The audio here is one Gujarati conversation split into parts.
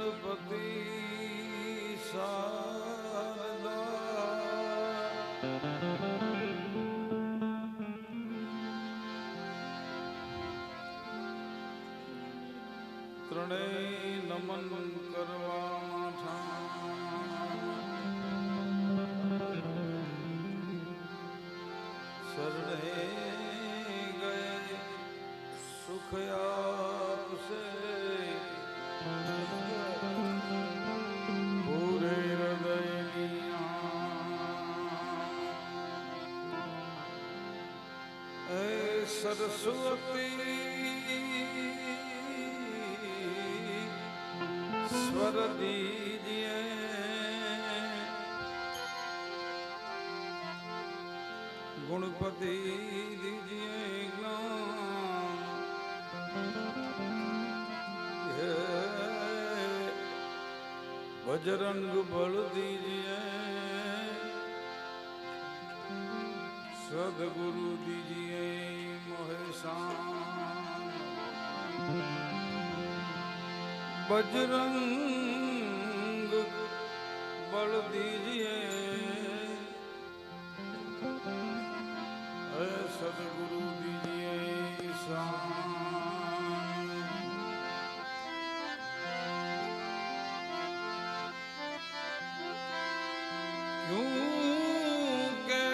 ਗਣਪਤੀ ਸਾਰਦਾ। સરસ્વતી સ્વર દીજે ગુણપતિ દીજે ભજરંગ બળ દીજે સદગુરુ દીજે बजरंग बल दीजिए है सदगुरु दीजिए ईशान क्यों के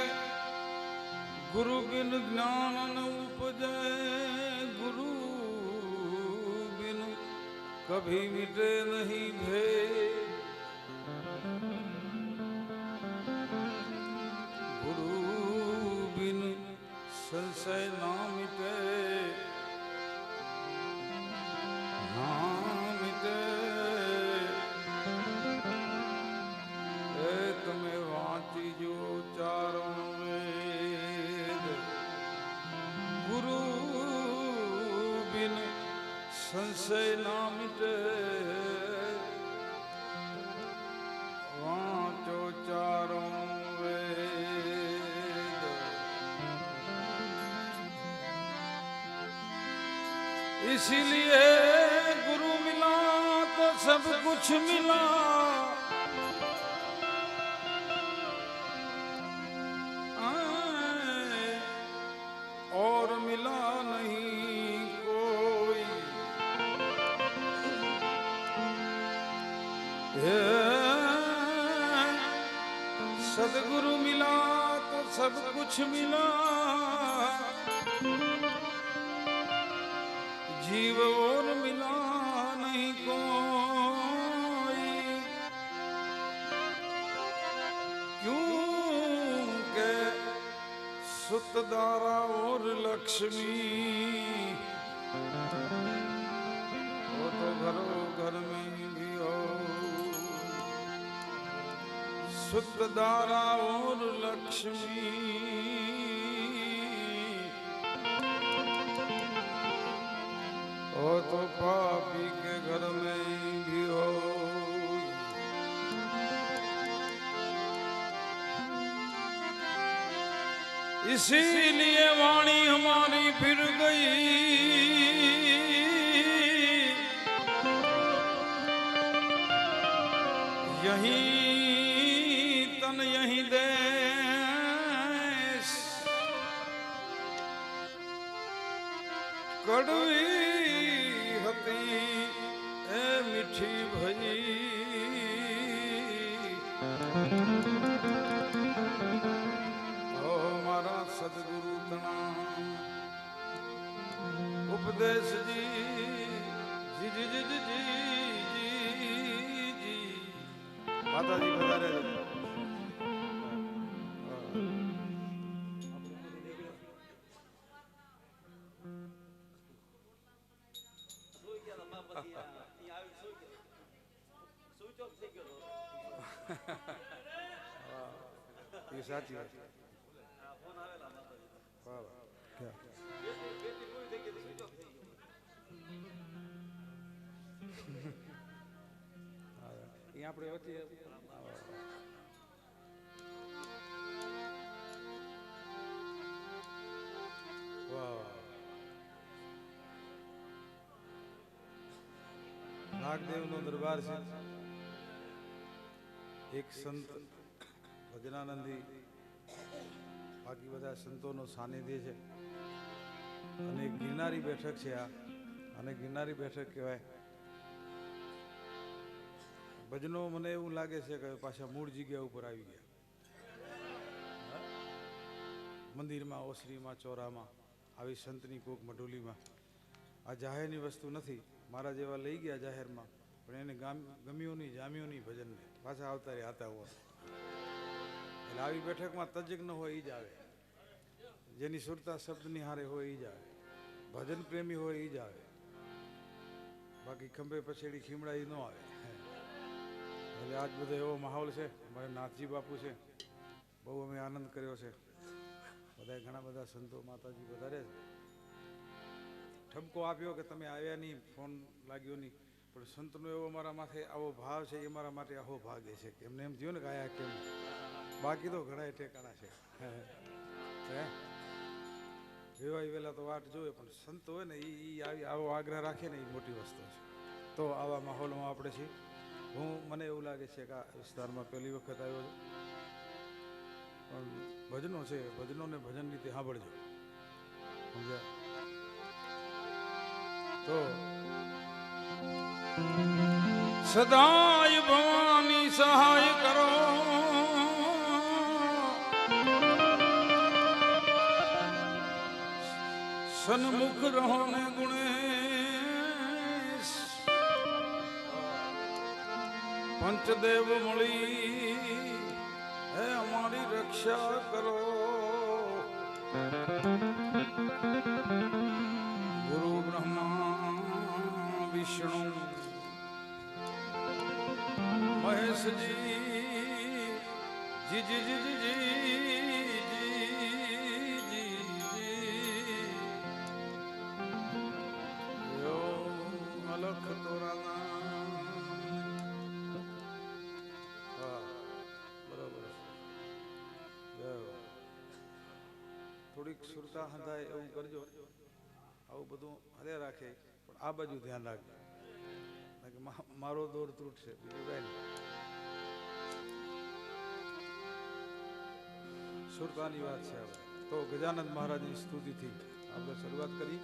गुरु बिन ज्ञान न ઉપજે ગુરુ બિન કભી મિટે નહીં ભેદ ગુરુ બિન સંશય ਸੇ ਨਾ ਮਿਟੇ ਵਾਚੋ ਚਾਰੋਂ ਵੇਦ ਇਸ ਲਈ ਗੁਰੂ ਮਿਲਾ ਤਾਂ ਸਭ ਕੁਝ ਮਿਲਾ લક્ષ્મીલા જીવ ઓર મિલા નહીં કોઈ. ક્યું કે સુતદારા ઓર લક્ષ્મી. વો તો ઘરો ઘર મેં हो सुतदारा और लक्ष्मी। हो तो पापी के घर में भी हो। इसीलिए वाणी हमारी फिर गई। यही અહીં દેશ. કડવી એ સાચી વાત. આપણે હતી નાગદેવ નો દરબાર છે. એક સંત ભજનાનંદી બાકી બધા સંતોનો સાનિધ્ય છે. અને ગિરનારી બેઠક છે આ. અને ગિરનારી બેઠક કહેવાય. ભજનો મને એવું લાગે છે કે પાછા મૂળ જગ્યા ઉપર આવી ગયા. મંદિરમાં, ઓસરીમાં, ચોરામાં, આવી સંતની કોક મઢોલીમાં. આ જાહેરની વસ્તુ નથી. મારા જેવા લઈ ગયા જાહેરમાં. પણ એને ગામ ગમ્યું નહીં જામ્યું નહીં ભજનને પાછા આવતા રહ્યા હતા હોય એટલે આવી બેઠકમાં તજજ્ઞ હોય એ જ આવે. જેની સુરતા શબ્દની હારે હોય એ જ આવે. ભજન પ્રેમી હોય એ જ આવે. બાકી ખંભે પછેડી ખીમડા એ ન આવે. એટલે આજ બધો એવો માહોલ છે. મારે નાથજી બાપુ છે. બહુ અમે આનંદ કર્યો છે. બધા ઘણા બધા સંતો માતાજી વધારે છે. ઠપકો આપ્યો કે તમે આવ્યા નહીં ફોન લાગ્યો નહીં પણ સંતનો એવો મારા માથે આવો ભાવ છે એ મારા માટે આહો ભાગે છે. કે એમને એમ થયું ને કે આયા કેમ? બાકી તો ઘણા ઠેકાણા છે. હે? વેવાય વહેલા તો વાટ જોવે પણ સંત હોય ને એ આવી આવો આગ્રહ રાખે ને એ મોટી વસ્તુ છે. તો આવા માહોલમાં આપણે છીએ. હું મને એવું લાગે છે કે આ વિસ્તારમાં પહેલી વખત આવ્યો છું. પણ ભજનો છે ભજનોને ભજન રીતે સાંભળજો. સમજ્યા? તો સદાય ભવાની સહાય કરો. સન્મુખ રહો ને ગુણેશ પંચદેવ મળી, હે અમારી રક્ષા કરો. ગુરુ બ્રહ્મા, વિષ્ણુ મહેશજી, જી જી જી જી જી જી જી. યો અલખ તોરાના. હા, બરાબર. થોડીક સુરતા હંધાય એવું કરજો. આવું બધું હરે રાખે, પણ આ બાજુ ધ્યાન રાખજો. મારો દોર તૂટશે, બીજું કઈ સુરતાની વાત છે હવે. તો ગજાનંદ મહારાજની સ્તુતિથી આપણે શરૂઆત કરી.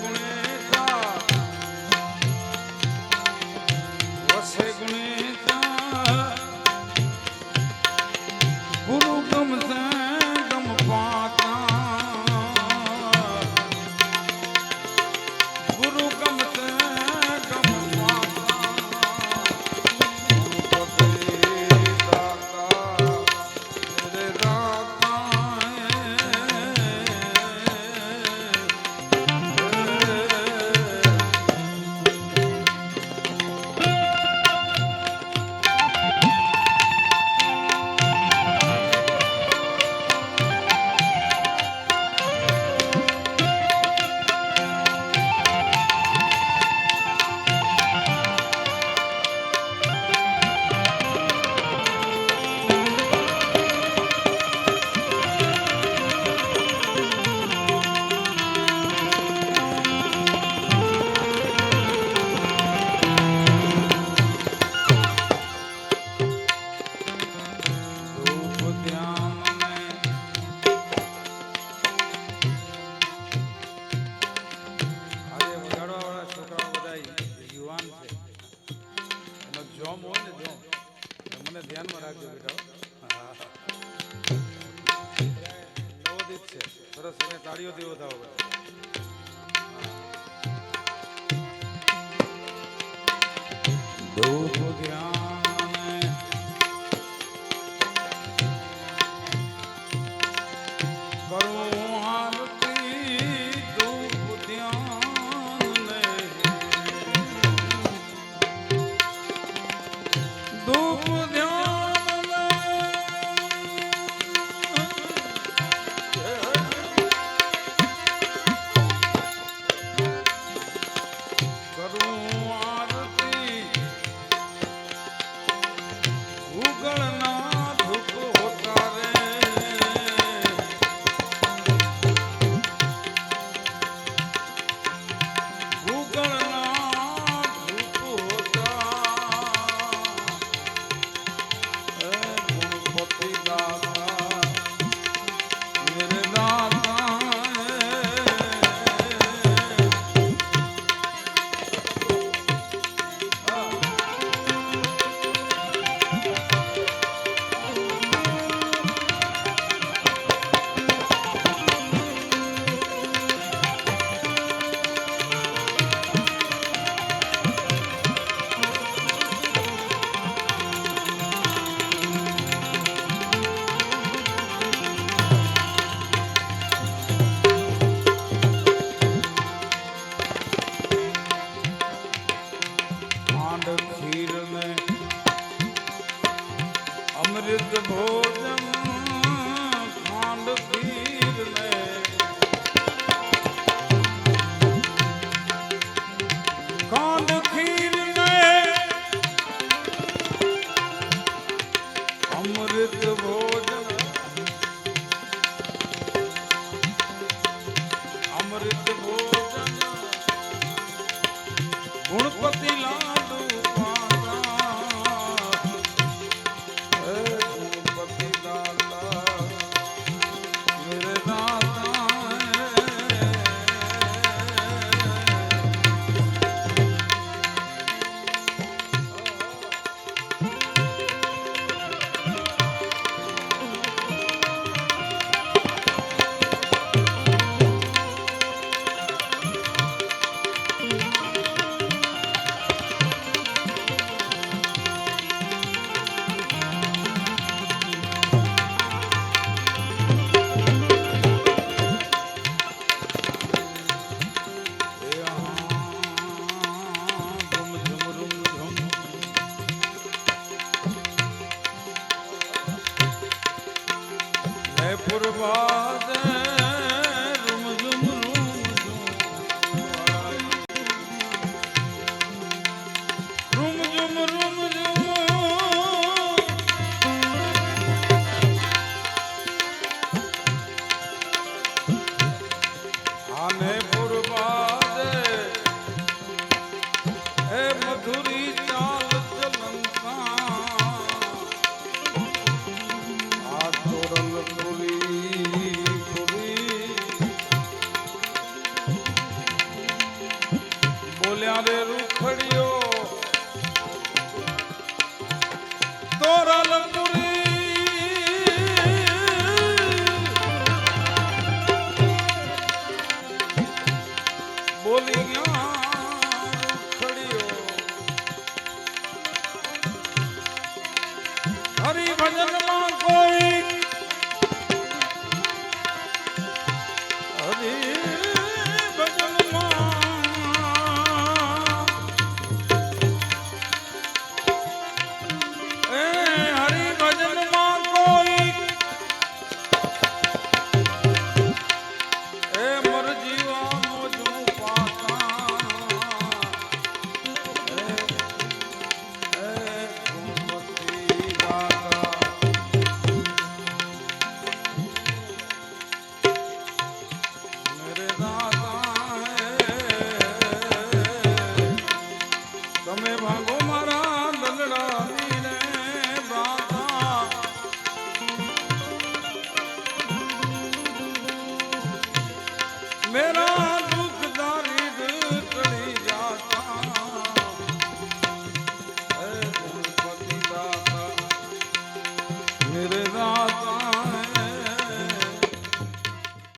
ગુણેતા વસે ગુણે સરસ એને થાવ. ધૂપ ધ્યાન